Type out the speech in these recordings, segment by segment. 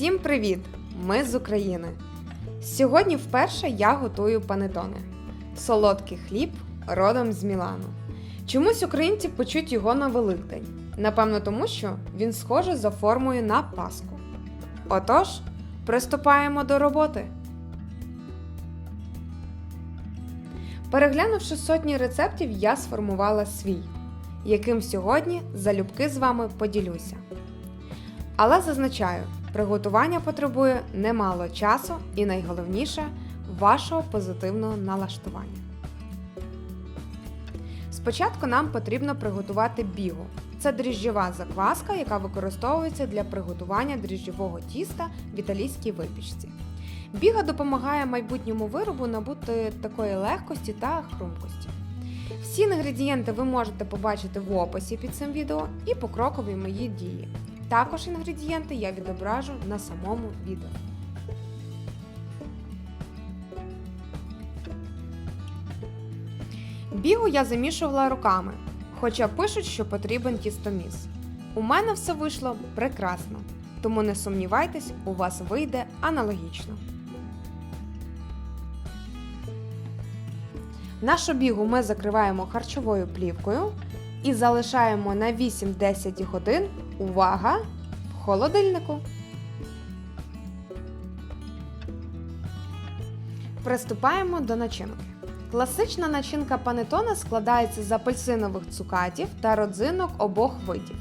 Всім привіт! Ми з України. Сьогодні вперше я готую панетони. Солодкий хліб родом з Мілану. Чомусь українці печуть його на Великдень. Напевно, тому що він схожий за формою на Пасху. Отож, приступаємо до роботи. Переглянувши сотні рецептів, я сформувала свій, яким сьогодні залюбки з вами поділюся. Але зазначаю, приготування потребує немало часу і найголовніше вашого позитивного налаштування. Спочатку нам потрібно приготувати бігу. Це дріжджова закваска, яка використовується для приготування дріжджового тіста в італійській випічці. Біга допомагає майбутньому виробу набути такої легкості та хрумкості. Всі інгредієнти ви можете побачити в описі під цим відео і покрокові мої дії. Також інгредієнти я відображу на самому відео. Бігу я замішувала руками, хоча пишуть, що потрібен тістоміс. У мене все вийшло прекрасно, тому не сумнівайтесь, у вас вийде аналогічно. Нашу бігу ми закриваємо харчовою плівкою і залишаємо на 8-10 годин. Увага! В холодильнику. Приступаємо до начинки. Класична начинка панетона складається з апельсинових цукатів та родзинок обох видів.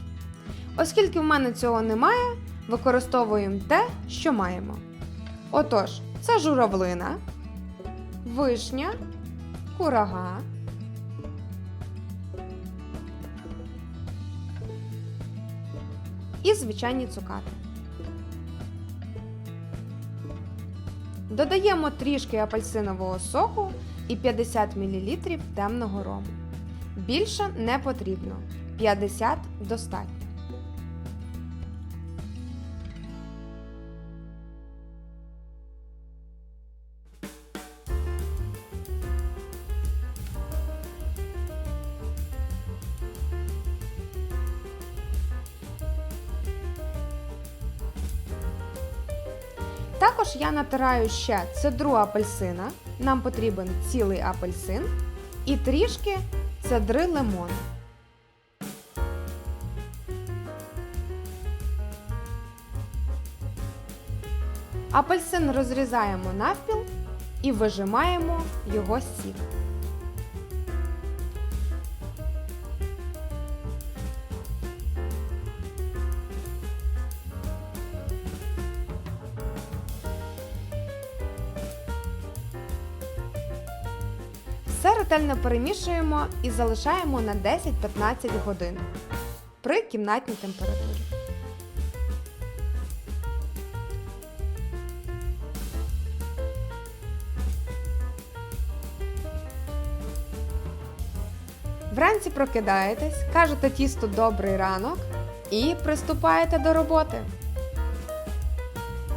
Оскільки в мене цього немає, використовуємо те, що маємо. Отож, це журавлина, вишня, курага, і звичайні цукати. Додаємо трішки апельсинового соку і 50 мл темного рому. Більше не потрібно. 50 достатньо. Також я натираю ще цедру апельсина. Нам потрібен цілий апельсин і трішки цедри лимону. Апельсин розрізаємо навпіл і вижимаємо його сік. Все ретельно перемішуємо і залишаємо на 10-15 годин при кімнатній температурі. Вранці прокидаєтесь, кажете тісто добрий ранок і приступаєте до роботи.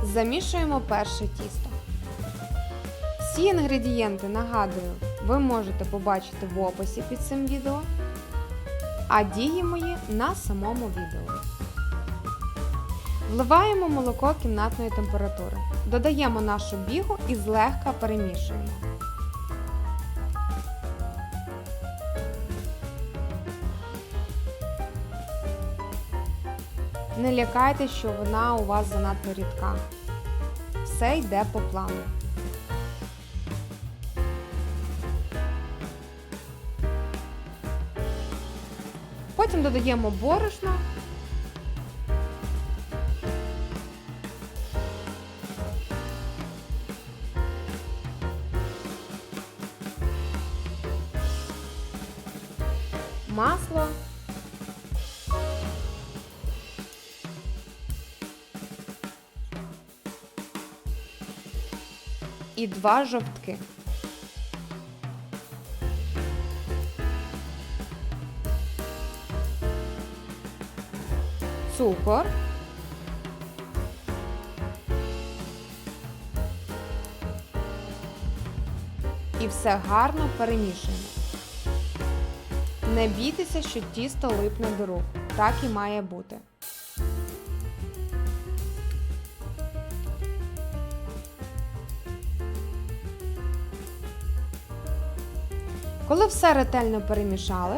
Замішуємо перше тісто. Всі інгредієнти, нагадую, ви можете побачити в описі під цим відео, а дії мої на самому відео. Вливаємо молоко кімнатної температури. Додаємо нашу бігу і злегка перемішуємо. Не лякайтесь, що вона у вас занадто рідка. Все йде по плану. Потім додаємо борошно. Масло. І два жовтки. цукор. І все гарно перемішуємо. Не бійтеся, що тісто липне до рук. Так і має бути. Коли все ретельно перемішали,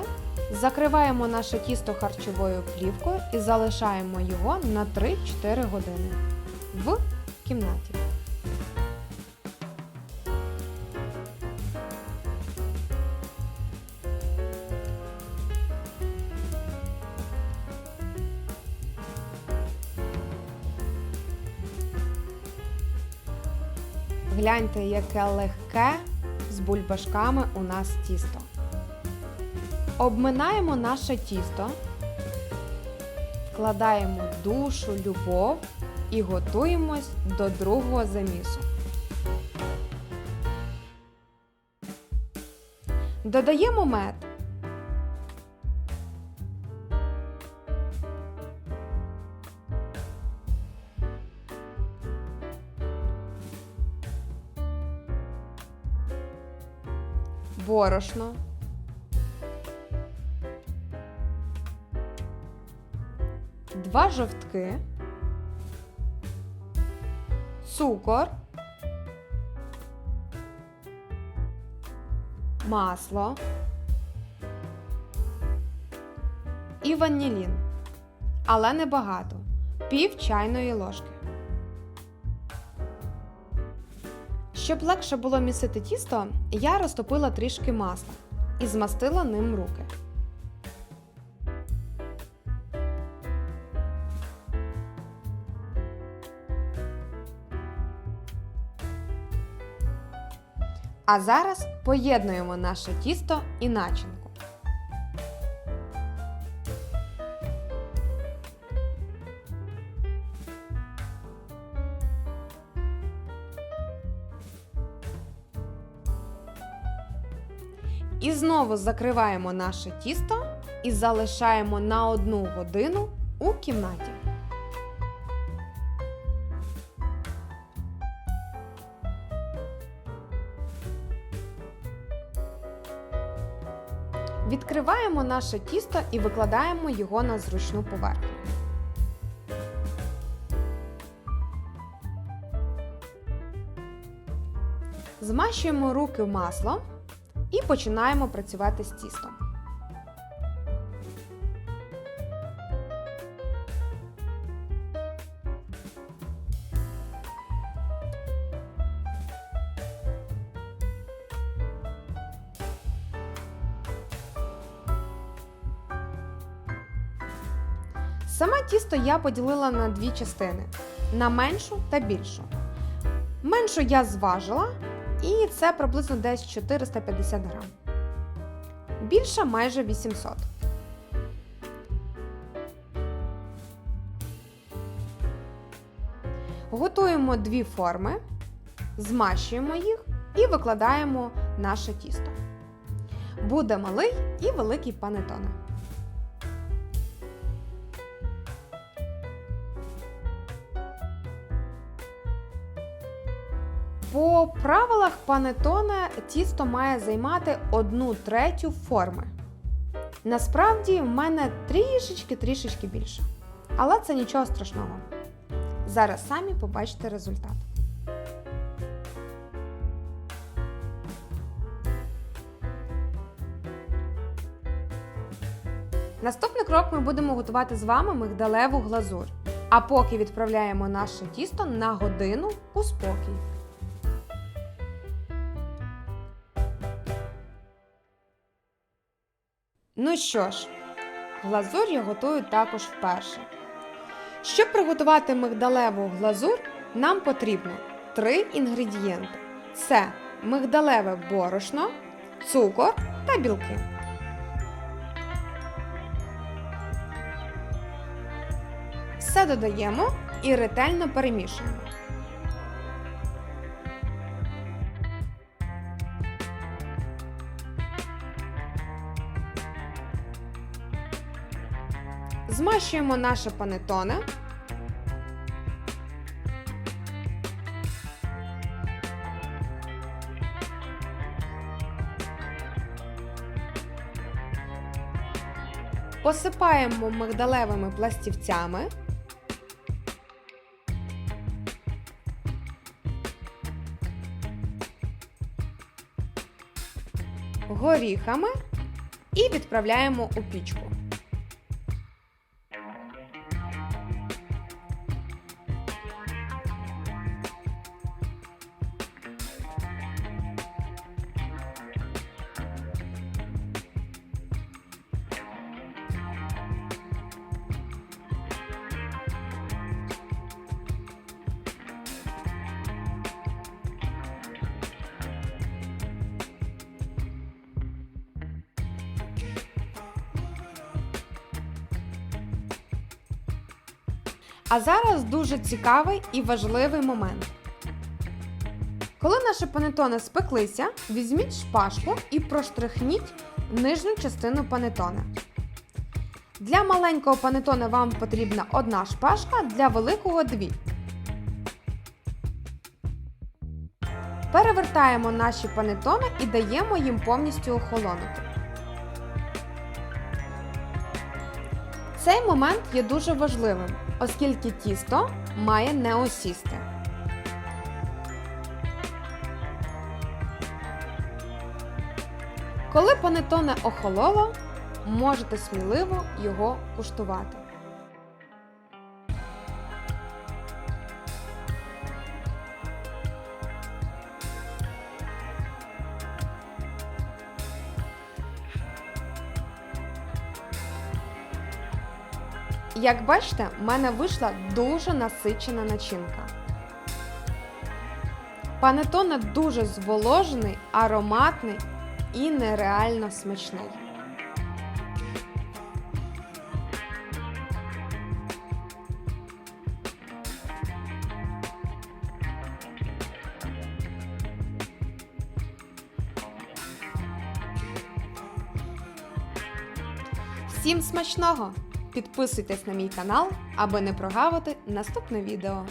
закриваємо наше тісто харчовою плівкою і залишаємо його на 3-4 години в кімнаті. Гляньте, яке легке з бульбашками у нас тісто. Обминаємо наше тісто, вкладаємо душу, любов і готуємось до другого замісу. Додаємо мед. борошно, два жовтки, цукор, масло і ванілін, але не багато, пів чайної ложки. Щоб легше було місити тісто, я розтопила трішки масла і змастила ним руки. А зараз поєднуємо наше тісто і начинку. І знову закриваємо наше тісто і залишаємо на одну годину у кімнаті. Відкриваємо наше тісто і викладаємо його на зручну поверхню. Змащуємо руки маслом і починаємо працювати з тістом. Саме тісто я поділила на дві частини на меншу та більшу. Меншу я зважила, і це приблизно десь 450 грам. Більша майже 800. Готуємо дві форми, змащуємо їх і викладаємо наше тісто. Буде малий і великий панетоне. По правилах панетоне тісто має займати одну третю форми. Насправді в мене трішечки-трішечки більше. Але це нічого страшного. Зараз самі побачите результат. Наступний крок ми будемо готувати з вами мигдалеву глазурь. А поки відправляємо наше тісто на годину у спокій. Ну що ж, глазурь я готую також вперше. Щоб приготувати мигдалеву глазур, нам потрібно три інгредієнти: це мигдалеве борошно, цукор та білки. Все додаємо і ретельно перемішуємо. Змащуємо наше панетоне. Посипаємо мигдалевими пластівцями. горіхами і відправляємо у пічку. А зараз дуже цікавий і важливий момент. Коли наші панетони спеклися, візьміть шпажку і проштрихніть нижню частину панетони. Для маленького панетона вам потрібна одна шпажка, для великого дві. Перевертаємо наші панетони і даємо їм повністю охолонути. Цей момент є дуже важливим, оскільки тісто має не осісти. Коли панетоне охололо, можете сміливо його куштувати. Як бачите, в мене вийшла дуже насичена начинка. Панетоне дуже зволожений, ароматний і нереально смачний. Всім смачного! Підписуйтесь на мій канал, аби не прогавити наступне відео.